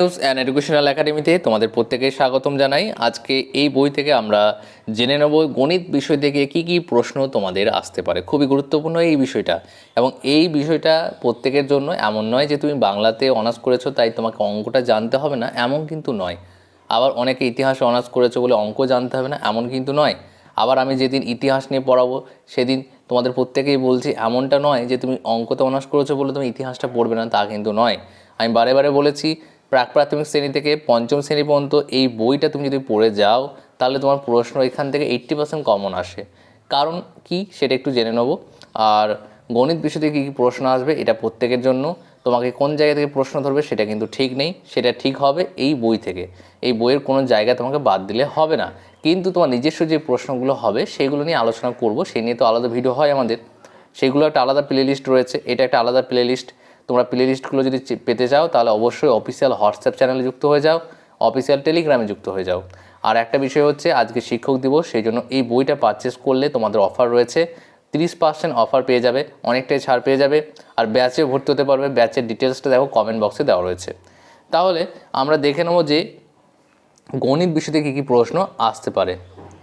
News and educational একাডেমিতে তোমাদের প্রত্যেকে স্বাগতম জানাই। আজকে এই বই থেকে আমরা জেনে নেব গণিত বিষয় থেকে কি কি প্রশ্ন তোমাদের আসতে পারে। খুবই গুরুত্বপূর্ণ এই বিষয়টা। এবং এই বিষয়টা প্রত্যেকের জন্য এমন নয় যে তুমি বাংলাতে অনার্স করেছ তাই তোমাকে অঙ্কটা জানতে হবে না, এমন কিন্তু নয়। আবার অনেকে ইতিহাসে অনার্স করেছ বলে অঙ্ক জানতে হবে না, এমন কিন্তু নয়। আবার আমি যেদিন ইতিহাস নিয়ে পড়াবো, সেদিন তোমাদের প্রত্যেকেই বলছি এমনটা নয় যে তুমি অঙ্কতে অনার্স করেছ বলে তুমি ইতিহাসটা পড়বে না, তা কিন্তু নয়। আমি বারে বারে বলেছি প্রাক প্রাথমিক শ্রেণি থেকে পঞ্চম শ্রেণি পর্যন্ত এই বইটা তুমি যদি পড়ে যাও, তাহলে তোমার প্রশ্ন এখান থেকে এইট্টি পার্সেন্ট কমন আসে। কারণ কি? সেটা একটু জেনে নেব। আর গণিত বিষয় থেকে কী কী প্রশ্ন আসবে, এটা প্রত্যেকের জন্য। তোমাকে কোন জায়গা থেকে প্রশ্ন ধরবে, সেটা কিন্তু ঠিক নেই। সেটা ঠিক হবে এই বই থেকে। এই বইয়ের কোনো জায়গা তোমাকে বাদ দিলে হবে না। কিন্তু তোমার নিজস্ব যে প্রশ্নগুলো হবে, সেগুলো নিয়ে আলোচনা করব। সেই নিয়ে তো আলাদা ভিডিও হয় আমাদের। সেগুলো একটা আলাদা প্লে রয়েছে। এটা একটা আলাদা প্লে লিস্ট তোমরা প্লে লিস্টগুলো যদি পেতে চাও, তাহলে অবশ্যই অফিসিয়াল হোয়াটসঅ্যাপ চ্যানেলে যুক্ত হয়ে যাও অফিসিয়াল টেলিগ্রামে যুক্ত হয়ে যাও। আর একটা বিষয় হচ্ছে, আজকে শিক্ষক দিবস, সেই জন্য এই বইটা পারচেস করলে তোমাদের অফার রয়েছে। তিরিশ পার্সেন্ট অফার পেয়ে যাবে, অনেকটাই ছাড় পেয়ে যাবে। আর ব্যাচে ভর্তি হতে পারবে ব্যাচের ডিটেলসটা দেখো কমেন্ট বক্সে দেওয়া রয়েছে। তাহলে আমরা দেখে নেব যে গণিত বিষয়তে কী কী প্রশ্ন আসতে পারে।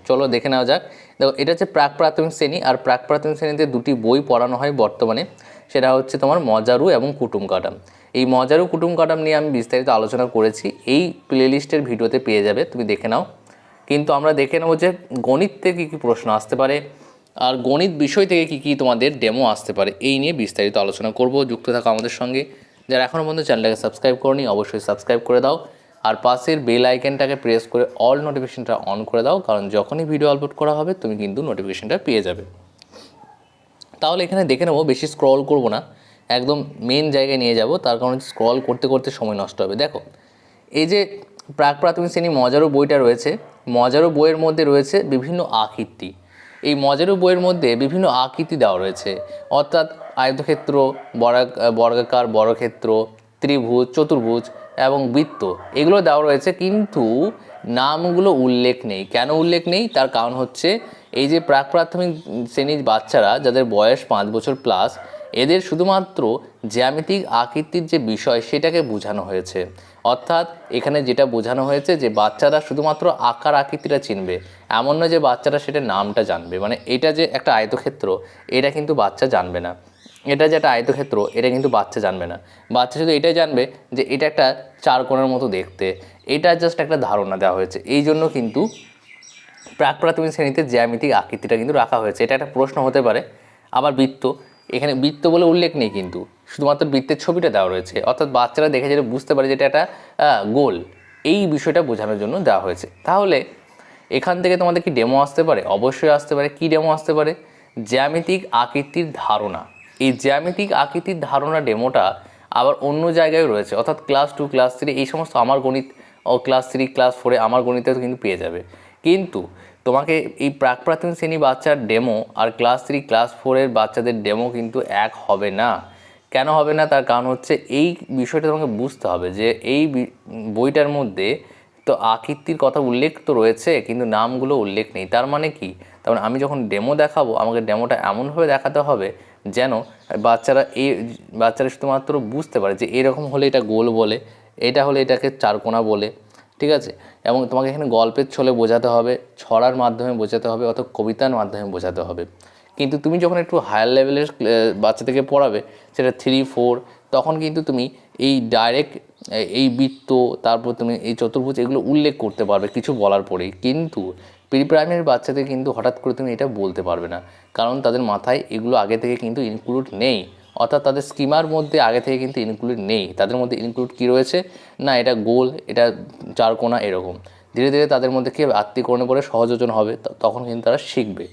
চলো দেখে নেওয়া যাক। দেখো, এটা হচ্ছে প্রাক প্রাথমিক শ্রেণি, আর প্রাক প্রাথমিক শ্রেণীতে দুটি বই পড়ানো হয় বর্তমানে। সেটা হচ্ছে তোমার মজারু এবং কুটুম কাটাম। এই মজারু কুটুম কাটাম নিয়ে আমি বিস্তারিত আলোচনা করেছি। এই প্লেলিস্টের ভিডিওতে পেয়ে যাবে, তুমি দেখে নাও। কিন্তু আমরা দেখে নেব যে গণিত থেকে কী কী প্রশ্ন আসতে পারে, আর গণিত বিষয় থেকে কী কী তোমাদের ডেমো আসতে পারে। এই নিয়ে বিস্তারিত আলোচনা করব। যুক্ত থাকো আমাদের সঙ্গে। যারা এখনও পর্যন্ত চ্যানেলটাকে সাবস্ক্রাইব করনি, অবশ্যই সাবস্ক্রাইব করে দাও। আর পাশের বেল আইকনটাকে প্রেস করে অল নোটিফিকেশনটা অন করে দাও, কারণ যখনই ভিডিও আপলোড করা হবে, তুমি কিন্তু নোটিফিকেশনটা পেয়ে যাবে। তাহলে এখানে দেখে নেব, বেশি স্ক্রল করব না, একদম মেন জায়গায় নিয়ে যাব, তার কারণে স্ক্রল করতে করতে সময় নষ্ট হবে। দেখো, এই যে প্রাক প্রাথমিক শ্রেণি মজারো বইটা রয়েছে মজারো বইয়ের মধ্যে রয়েছে বিভিন্ন আকৃতি। এই মজারো বইয়ের মধ্যে বিভিন্ন আকৃতি দেওয়া রয়েছে, অর্থাৎ আয়তক্ষেত্র বর্গা বর্গাকার, বর্গক্ষেত্র, ত্রিভুজ, চতুর্ভুজ এবং বৃত্ত, এগুলো দেওয়া রয়েছে, কিন্তু নামগুলো উল্লেখ নেই। কেন উল্লেখ নেই? তার কারণ হচ্ছে, এই যে প্রাক প্রাথমিক শ্রেণির বাচ্চারা, যাদের বয়স পাঁচ বছর প্লাস এদের শুধুমাত্র জ্যামিতিক আকৃতির যে বিষয়, সেটাকে বোঝানো হয়েছে। অর্থাৎ, এখানে যেটা বোঝানো হয়েছে যে বাচ্চারা শুধুমাত্র আকার আকৃতিটা চিনবে, এমন নয় যে বাচ্চারা সেটা নামটা জানবে। মানে এটা যে একটা আয়তক্ষেত্র, এটা কিন্তু বাচ্চা জানবে না। এটা যে একটা আয়তক্ষেত্র, এটা কিন্তু বাচ্চা জানবে না। বাচ্চা শুধু এটাই জানবে যে এটা একটা চার কোণের মতো দেখতে। এটা জাস্ট একটা ধারণা দেওয়া হয়েছে। এই জন্য কিন্তু প্রাক প্রাথমিক শ্রেণীতে জ্যামিতিক আকৃতিটা কিন্তু রাখা হয়েছে। এটা একটা প্রশ্ন হতে পারে। আবার বৃত্ত, এখানে বৃত্ত বলে উল্লেখ নেই কিন্তু। শুধুমাত্র বৃত্তের ছবিটা দেওয়া রয়েছে। অর্থাৎ বাচ্চারা দেখে যেটা বুঝতে পারে যে এটা একটা গোল। এই বিষয়টা বোঝানোর জন্য দেওয়া হয়েছে। তাহলে এখান থেকে তোমাদের কি ডেমো আসতে পারে? অবশ্যই আসতে পারে। কি ডেমো আসতে পারে? জ্যামিতিক আকৃতির ধারণা। এই জ্যামিতিক আকৃতির ধারণা ডেমোটা আবার অন্য জায়গায় রয়েছে। অর্থাৎ ক্লাস টু ক্লাস থ্রি এই সমস্ত আমার গণিত, ও ক্লাস থ্রি ক্লাস ফোরে আমার গণিতেও কিন্তু পেয়ে যাবে। কিন্তু তোমাকে এই প্রাক প্রাথমিক শ্রেণি বাচ্চার ডেমো আর ক্লাস থ্রি ক্লাস ফোরের বাচ্চাদের ডেমো কিন্তু এক হবে না। কেন হবে না? তার কারণ হচ্ছে এই বিষয়টা তোমাকে বুঝতে হবে যে এই বইটার মধ্যে তো আকৃতির কথা উল্লেখ তো রয়েছে, কিন্তু নামগুলো উল্লেখ নেই। তার মানে কি? তার মানে আমি যখন ডেমো দেখাবো, আমাকে ডেমোটা এমনভাবে দেখাতে হবে যেন বাচ্চারা এই, বাচ্চারা শুধুমাত্র বুঝতে পারে যে এরকম হলে এটা গোল বলে, এটা হলে এটাকে চারকোনা বলে, ঠিক আছে? এবং তোমাকে এখানে গল্পের ছলে বোঝাতে হবে, ছড়ার মাধ্যমে বোঝাতে হবে অথবা কবিতার মাধ্যমে বোঝাতে হবে। কিন্তু তুমি যখন একটু হায়ার লেভেলের বাচ্চাদেরকে পড়াবে, সেটা থ্রি ফোর তখন কিন্তু তুমি এই ডাইরেক্ট এই বৃত্ত, তারপর তুমি এই চতুর্ভুজ, এগুলো উল্লেখ করতে পারবে কিছু বলার পরেই। কিন্তু প্রি প্রাইমারি বাচ্চাদের কিন্তু হঠাৎ করে তুমি এটা বলতে পারবে না। কারণ তাদের মাথায় এগুলো আগে থেকে কিন্তু ইনক্লুড নেই। অর্থাৎ তাদের স্কিমার মধ্যে আগে থেকে কিন্তু ইনক্লুড নেই। তাদের মধ্যে ইনক্লুড কী রয়েছে? না, এটা গোল, এটা চারকোনা এরকম। ধীরে ধীরে তাদের মধ্যে কী আত্মীকরণে করে সহযোজন হবে। তখন কিন্তু তারা শিখবে।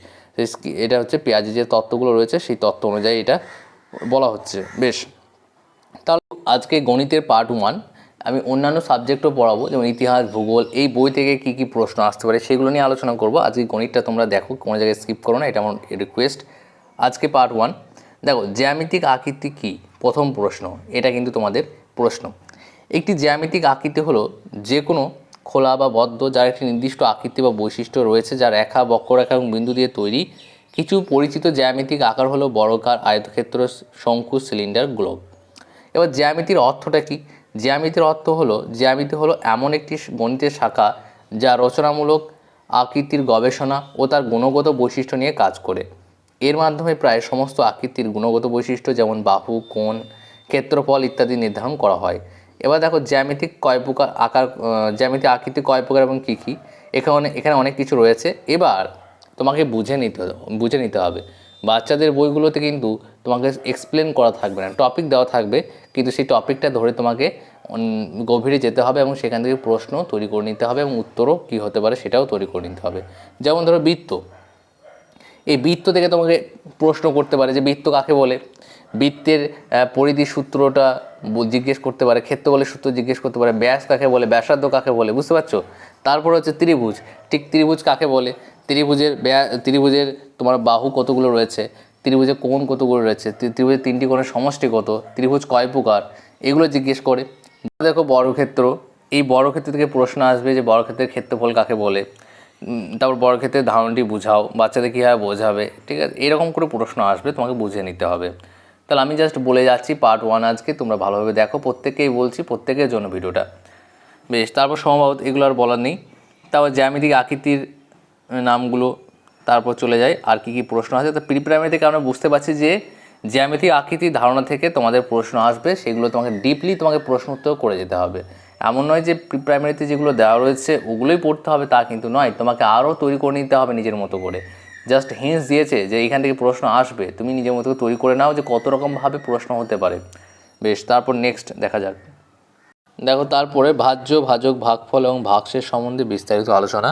এটা হচ্ছে পেঁয়াজি যে তত্ত্বগুলো রয়েছে, সেই তত্ত্ব অনুযায়ী এটা বলা হচ্ছে। বেশ। তাহলে আজকে গণিতের পার্ট ওয়ান আমি অন্যান্য সাবজেক্টও পড়াবো, যেমন ইতিহাস, ভূগোল, এই বই থেকে কী কী প্রশ্ন আসতে পারে সেগুলো নিয়ে আলোচনা করব। আজকে গণিতটা তোমরা দেখো, কোনো জায়গায় স্কিপ করো না, এটা আমার রিকোয়েস্ট আজকে পার্ট ওয়ান দেখো, জ্যামিতিক আকৃতি কী? প্রথম প্রশ্ন, এটা কিন্তু তোমাদের প্রশ্ন। একটি জ্যামিতিক আকৃতি হলো যে কোনো খোলা বা বদ্ধ, যার একটি নির্দিষ্ট আকৃতি বা বৈশিষ্ট্য রয়েছে যা রেখা, বক্ররেখা এবং বিন্দু দিয়ে তৈরি। কিছু পরিচিত জ্যামিতিক আকার হলো বর্গাকার আয়তক্ষেত্র, শঙ্কু সিলিন্ডার গ্লোব এবার জ্যামিতির অর্থটা কি? জ্যামিতির অর্থ হলো, জ্যামিতি হলো এমন একটি গণিতের শাখা যা রচনামূলক আকৃতির গবেষণা ও তার গুণগত বৈশিষ্ট্য নিয়ে কাজ করে। এর মাধ্যমে প্রায় সমস্ত আকৃতির গুণগত বৈশিষ্ট্য যেমন বাহু, কোণ, ক্ষেত্রফল ইত্যাদি নির্ধারণ করা হয়। এবার দেখো জ্যামিতিক কয় প্রকার আকার জ্যামিতিক আকৃতি কয় প্রকার এবং কী কী? এখানে এখানে অনেক কিছু রয়েছে। এবার তোমাকে বুঝে নিতে বুঝে নিতে হবে। বাচ্চাদের বইগুলোতে কিন্তু তোমাকে এক্সপ্লেন করা থাকবে না। টপিক দেওয়া থাকবে, কিন্তু সেই টপিকটা ধরে তোমাকে গভীরে যেতে হবে এবং সেখান থেকে প্রশ্ন তৈরি করে নিতে হবে এবং উত্তরও কী হতে পারে সেটাও তৈরি করে নিতে হবে। যেমন ধরো বৃত্ত। এই বৃত্ত থেকে তোমাকে প্রশ্ন করতে পারে যে বৃত্ত কাকে বলে? বৃত্তের পরিধি সূত্রটা জিজ্ঞেস করতে পারে, ক্ষেত্রফলের সূত্র জিজ্ঞেস করতে পারে, ব্যাস কাকে বলে, ব্যাসার্ধ কাকে বলে, বুঝতে পারছ? তারপর হচ্ছে ত্রিভুজ। ঠিক ত্রিভুজ কাকে বলে? ত্রিভুজের ব্যা, ত্রিভুজের তোমার বাহু কতগুলো রয়েছে? ত্রিভুজের কোণ কতগুলো রয়েছে? ত্রি- ত্রিভুজের তিনটি কোণের সমষ্টি কত? ত্রিভুজ কয় প্রকার? এগুলো জিজ্ঞেস করে। দেখো বর্গক্ষেত্র। এই বর্গক্ষেত্র থেকে প্রশ্ন আসবে যে বর্গক্ষেত্রের ক্ষেত্রফল কাকে বলে? তারপর বর্গক্ষেত্রের ধারণটি বুঝাও। বাচ্চাদের কীভাবে বোঝাবে? ঠিক আছে? এরকম করে প্রশ্ন আসবে, তোমাকে বুঝে নিতে হবে। তাহলে আমি জাস্ট বলে যাচ্ছি পার্ট ওয়ান আজকে। তোমরা ভালোভাবে দেখো। প্রত্যেকেই বলছি, প্রত্যেকের জন্য ভিডিওটা। বেশ, তারপর সম্ভবত এগুলো আর বলার নেই। তারপর জ্যামিতিক আকৃতির নামগুলো তারপর চলে যায় আর কি কি প্রশ্ন আছে? তো প্রি প্রাইমারি থেকে আমরা বুঝতে পারছি যে জ্যামিতিক আকৃতির ধারণা থেকে তোমাদের প্রশ্ন আসবে, সেগুলো তোমাকে ডিপলি তোমাকে প্রশ্ন উত্তর করে যেতে হবে। এমন নয় যে প্রি প্রাইমারিতে যেগুলো দেওয়া রয়েছে, ওগুলোই পড়তে হবে, তা কিন্তু নয়। তোমাকে আরও তৈরি করে নিতে হবে নিজের মতো করে। জাস্ট হিন্টস দিয়েছে যে এখান থেকে প্রশ্ন আসবে। তুমি নিজের মতো তৈরি করে নাও যে কত রকমভাবে প্রশ্ন হতে পারে। বেশ, তারপর নেক্সট দেখা যাক। দেখো, তারপরে ভাজ্য, ভাজক, ভাগফল এবং ভাগশেষ সম্বন্ধে বিস্তারিত আলোচনা।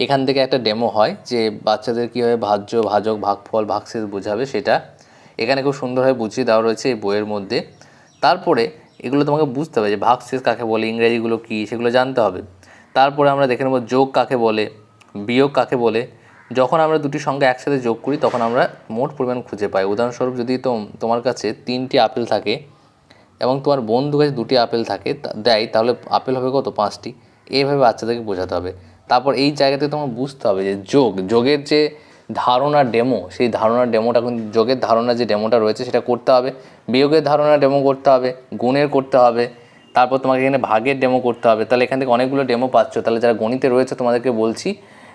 এখান থেকে একটা ডেমো হয় যে বাচ্চাদের কীভাবে ভাজ্য, ভাজক, ভাগফল, ভাগশেষ বোঝাবে সেটা। এখানে খুব সুন্দরভাবে বুঝিয়ে দেওয়া রয়েছে এই বইয়ের মধ্যে। তারপরে এগুলো তোমাকে বুঝতে হবে যে ভাগশেষ কাকে বলে, ইংরেজিগুলো কী, সেগুলো জানতে হবে। তারপরে আমরা দেখে নেব যোগ কাকে বলে, বিয়োগ কাকে বলে। যখন আমরা দুটি সংখ্যা একসাথে যোগ করি, তখন আমরা মোট পরিমাণ খুঁজে পাই। উদাহরণস্বরূপ যদি তোম- তোমার কাছে তিনটি আপেল থাকে এবং তোমার বন্ধু কাছে দুটি আপেল থাকে দেয়, তাহলে আপেল হবে কত? পাঁচটি। এইভাবে বাচ্চাদেরকে বোঝাতে হবে। তারপর এই জায়গাতে তোমার বুঝতে হবে যে যোগ, যোগের যে ধারণা ডেমো সেই ধারণার ডেমোটা যোগের ধারণা যে ডেমোটা রয়েছে সেটা করতে হবে, বিয়োগের ধারণা ডেমো করতে হবে, গুণের করতে হবে, তারপর তোমাকে এখানে ভাগের ডেমো করতে হবে, তাহলে এখান থেকে অনেকগুলো ডেমো পাচ্ছ, তাহলে যারা গণিতে রয়েছে তোমাদেরকে বলছি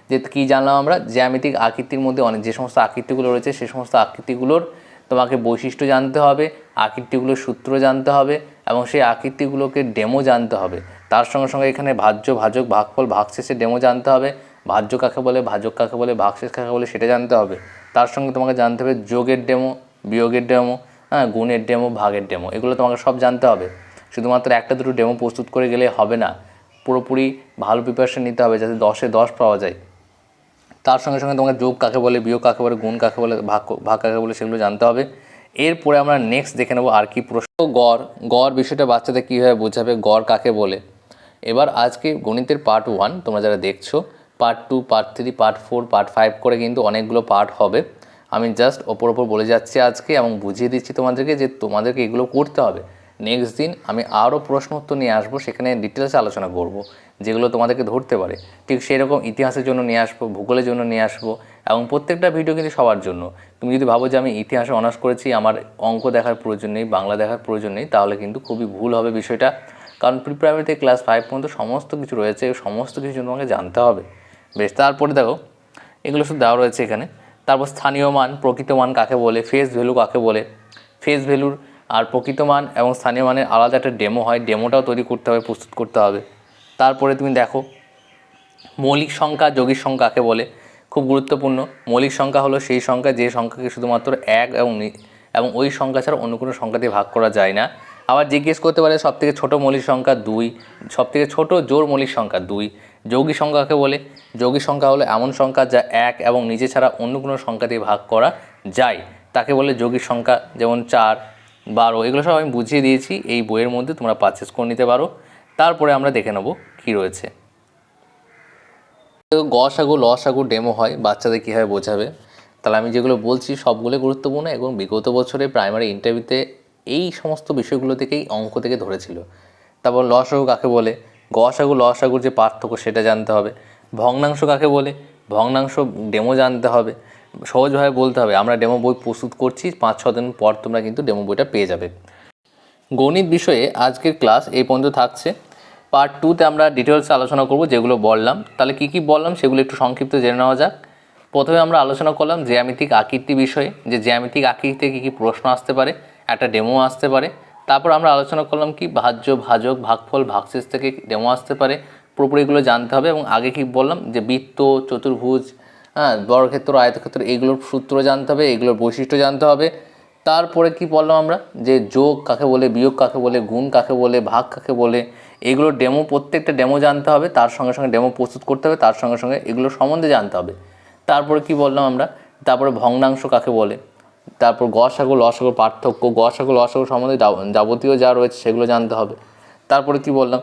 যে কী জানলাম আমরা, জ্যামিতিক আকৃতির মধ্যে অনেক, যে সমস্ত আকৃতিগুলো রয়েছে সেই সমস্ত আকৃতিগুলোর তোমাকে বৈশিষ্ট্য জানতে হবে, আকৃতিগুলোর সূত্র জানতে হবে, এবং সেই আকৃতিগুলোকে ডেমো জানতে হবে। তার সঙ্গে সঙ্গে এখানে ভাজ্য, ভাজক, ভাগফল ভাগশেষের ডেমো জানতে হবে। ভাজ্য কাকে বলে, ভাজক কাকে বলে, ভাগশেষ কাকে বলে সেটা জানতে হবে। তার সঙ্গে তোমাকে জানতে হবে যোগের ডেমো বিয়োগের ডেমো হ্যাঁ গুণের ডেমো ভাগের ডেমো এগুলো তোমাকে সব জানতে হবে। শুধুমাত্র একটা দুটো ডেমো প্রস্তুত করে গেলে হবে না। পুরোপুরি ভালো প্রিপারেশন নিতে হবে যাতে দশে দশ পাওয়া যায়। তার সঙ্গে সঙ্গে তোমাকে যোগ কাকে বলে, বিয়োগ কাকে বলে, গুণ কাকে বলে, ভাগ ভাগ কাকে বলে সেগুলো জানতে হবে। এরপরে আমরা নেক্সট দেখে নেব আর কি প্রশ্ন। গড় গড় বিষয়টা বাচ্চাদের কীভাবে বোঝাবে, গড় কাকে বলে? এবার আজকে গণিতের পার্ট ওয়ান তোমরা যারা দেখছ part two part three part four part five করে কিন্তু অনেকগুলো পার্ট হবে। আমি জাস্ট ওপর ওপর বলে যাচ্ছি আজকে এবং বুঝিয়ে দিচ্ছি তোমাদেরকে যে তোমাদেরকে এগুলো করতে হবে। নেক্সট দিন আমি আরও প্রশ্ন উত্তর নিয়ে আসব, সেখানে ডিটেলসে আলোচনা করব, যেগুলো তোমাদেরকে ধরতে পারে। ঠিক সেই রকম ইতিহাসের জন্য নিয়ে আসব, ভূগোলের জন্য নিয়ে আসব এবং প্রত্যেকটা ভিডিও কিন্তু সবার জন্য। তুমি যদি ভাবো যে আমি ইতিহাসে অনার্স করেছি, আমার অঙ্ক দেখার প্রয়োজন নেই, বাংলা দেখার প্রয়োজন নেই, তাহলে কিন্তু খুবই ভুল হবে বিষয়টা। কারণ প্রি প্রাইমারিতে ক্লাস ফাইভ পর্যন্ত সমস্ত কিছু রয়েছে সমস্ত কিছু তোমাকে জানতে হবে। বেশ, তারপরে দেখো, এগুলো শুধু দেওয়া রয়েছে এখানে। তারপর স্থানীয় মান, প্রকৃত মান কাকে বলে ফেস ভ্যালু কাকে বলে। ফেস ভ্যালুর আর প্রকৃত মান এবং স্থানীয় মানের আলাদা একটা ডেমো হয় ডেমোটাও তৈরি করতে হবে, প্রস্তুত করতে হবে। তারপরে তুমি দেখো, মৌলিক সংখ্যা, যৌগিক সংখ্যা কাকে বলে, খুব গুরুত্বপূর্ণ। মৌলিক সংখ্যা হলো সেই সংখ্যা, যে সংখ্যাকে শুধুমাত্র এক এবং এবং ওই সংখ্যা ছাড়া অন্য কোনো সংখ্যা দিয়ে ভাগ করা যায় না। আবার জিজ্ঞেস করতে পারে সবথেকে ছোটো মৌলিক সংখ্যা দুই, সবথেকে ছোট জোর মৌলিক সংখ্যা দুই। যৌগিক সংখ্যাকে বলে? যৌগিক সংখ্যা হলো এমন সংখ্যা যা এক এবং নিজে ছাড়া অন্য কোনো সংখ্যা দিয়ে ভাগ করা যায়। তাকে বলে যৌগিক সংখ্যা যেমন চার, বারো, এগুলো সব আমি বুঝিয়ে দিয়েছি। এই বইয়ের মধ্যে তোমরা পারচেস করে নিতে পারো। তারপরে আমরা দেখে নেব কী রয়েছে। গসাগু লসাগু ডেমো হয়, বাচ্চাদের কীভাবে বোঝাবে? তাহলে আমি যেগুলো বলছি সবগুলো গুরুত্বপূর্ণ এবং বিগত বছরে প্রাইমারি ইন্টারভিউতে এই সমস্ত বিষয়গুলো থেকেই অঙ্ক থেকে ধরেছিল। তারপর লসাগু কাকে বলে? গসাগু, লসাগুর যে পার্থক্য সেটা জানতে হবে। ভগ্নাংশ কাকে বলে? ভগ্নাংশ ডেমো জানতে হবে। সহজভাবে বলতে হবে, আমরা ডেমো বই প্রস্তুত করছি, পাঁচ ছ দিন পর তোমরা কিন্তু ডেমো বইটা পেয়ে যাবে। গণিত বিষয়ে আজকের ক্লাস এই পর্যন্ত থাকছে। পার্ট টুতে আমরা ডিটেলসে আলোচনা করব, যেগুলো বললাম। তাহলে কি কি বললাম সেগুলো একটু সংক্ষিপ্ত জেনে নেওয়া যাক। প্রথমে আমরা আলোচনা করলাম জ্যামিতিক আকৃতি বিষয়ে, যে জ্যামিতিক আকৃতিতে কী কী প্রশ্ন আসতে পারে একটা ডেমো আসতে পারে। তারপর আমরা আলোচনা করলাম কি ভাজ্য, ভাজক, ভাগফল, ভাগশেষ থেকে ডেমো আসতে পারে। পুরোপুরি এগুলো জানতে হবে এবং আগে কি বললাম যে বৃত্ত, চতুর্ভুজ হ্যাঁ বর্গক্ষেত্র, আয়তক্ষেত্র এগুলোর সূত্র জানতে হবে, এগুলোর বৈশিষ্ট্য জানতে হবে। তারপরে কি বললাম আমরা যে যোগ কাকে বলে, বিয়োগ কাকে বলে, গুণ কাকে বলে, ভাগ কাকে বলে, এগুলোর ডেমো প্রত্যেকটা ডেমো জানতে হবে, তার সঙ্গে সঙ্গে ডেমো প্রস্তুত করতে হবে, তার সঙ্গে সঙ্গে এগুলো সম্বন্ধে জানতে হবে। তারপরে কি বললাম আমরা, তারপরে ভগ্নাংশ কাকে বলে তারপর গসাগু লসাগু পার্থক্য গসাগু লসাগু সম্বন্ধে যাবতীয় যা রয়েছে সেগুলো জানতে হবে। তারপরে কি বললাম?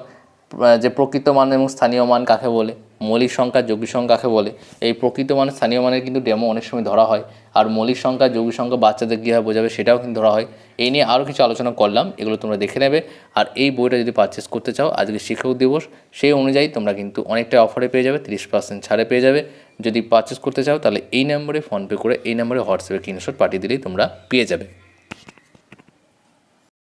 যে প্রকৃত মান এবং স্থানীয় মান কাকে বলে? মৌলিক সংখ্যা, যৌগিক সংখ্যা কাকে বলে? এই প্রকৃত মান স্থানীয় মানের কিন্তু ডেমো অনেক সময় ধরা হয়। আর মৌলিক সংখ্যা, যৌগিক সংখ্যা বাচ্চাদের কীভাবে বোঝাবে সেটাও কিন্তু ধরা হয়। এই নিয়ে আরও কিছু আলোচনা করলাম, এগুলো তোমরা দেখে নেবে। আর এই বইটা যদি পারচেস করতে চাও, আজকে শিক্ষক দিবস, সেই অনুযায়ী তোমরা কিন্তু অনেকটা অফারে পেয়ে যাবে, তিরিশ পার্সেন্ট ছাড়ে পেয়ে যাবে। যদি পারচেস করতে চাও, তাহলে এই নম্বরে ফোনপে করে, এই নম্বরে হোয়াটসঅ্যাপে স্ক্রিনশট পাঠিয়ে দিলেই তোমরা পেয়ে যাবে।